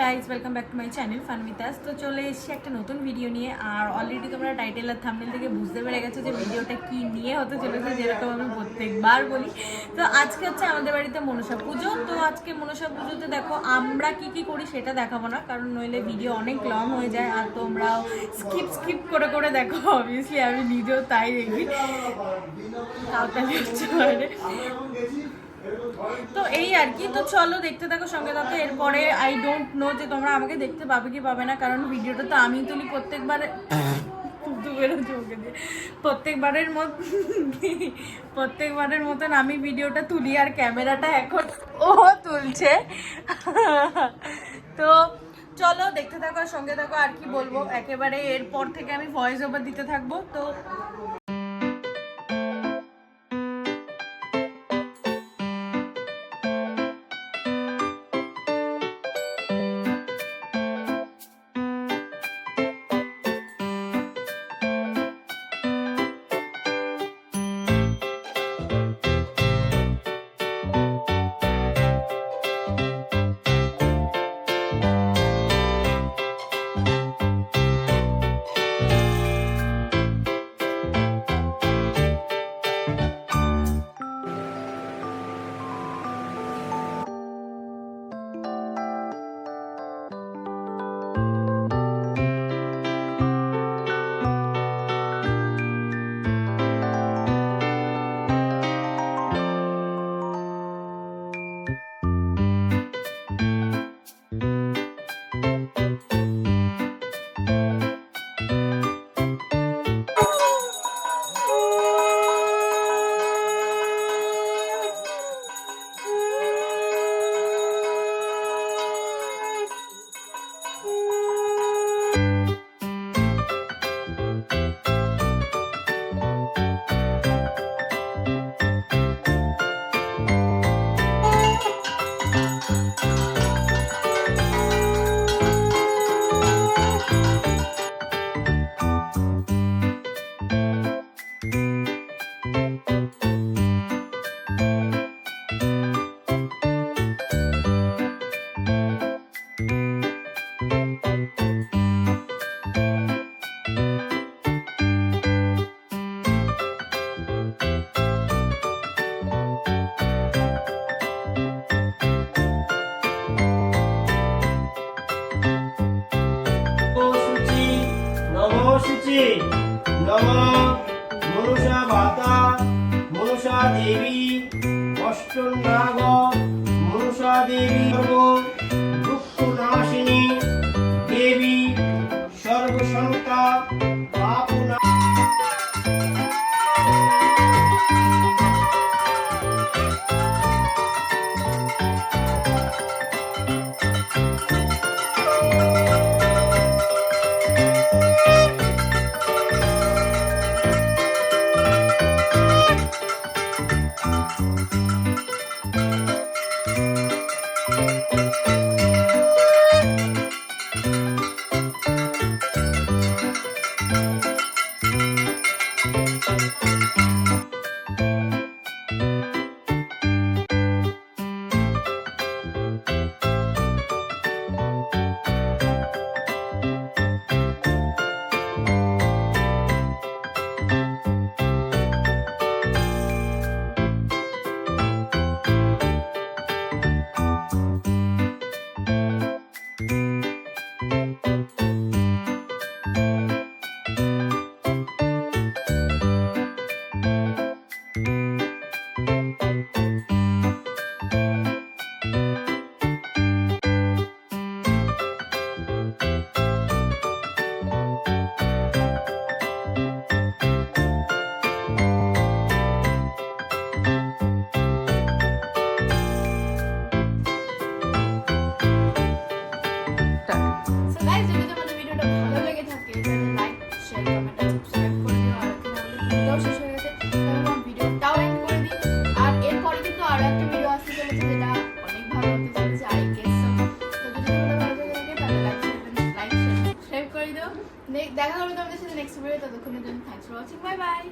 Guys welcome back to my channel ফানমিতাস তো চলে এসেছি একটা নতুন ভিডিও নিয়ে, আর অলরেডি তোমরা টাইটেল আর থাম্বনেল থেকে বুঝতে পেরে গেছো যে ভিডিওটা কি নিয়ে হতে চলেছে, যেরকম আমি প্রত্যেকবার বলি। তো আজকে হচ্ছে আমাদের বাড়িতে মনসা পুজো। তো আজকে মনসা পুজোতে দেখো আমরা কি কি করি সেটা দেখাবো না, কারণ নইলে ভিডিও অনেক লং হয়ে যায়, আর তোমরাও স্কিপ স্কিপ করে করে দেখো অবভিয়াসলি আমি নিজেও তাই দেখি। হচ্ছে বাইরে। তো এই আর কি, তো চলো দেখতে থাকো সঙ্গে থাকো। এরপরে আই ডোন্ট নো যে তোমরা আমাকে দেখতে পাবে কি পাবে না, কারণ ভিডিওটা তো আমি তুলি প্রত্যেকবার প্রত্যেকবারের মত প্রত্যেকবারের মতন আমি ভিডিওটা তুলি আর ক্যামেরাটা এখন ও তুলছে। তো চলো দেখতে থাকো সঙ্গে থাকো, আর কি বলব? একেবারে এরপর থেকে আমি ভয়েস ওভার দিতে থাকব। তো you মনুষা মাতা মনুষা দেবী অষ্টনাগ মনুষা দেবী Música 오늘도 녹음을 좀 단추로 쭉 바이바이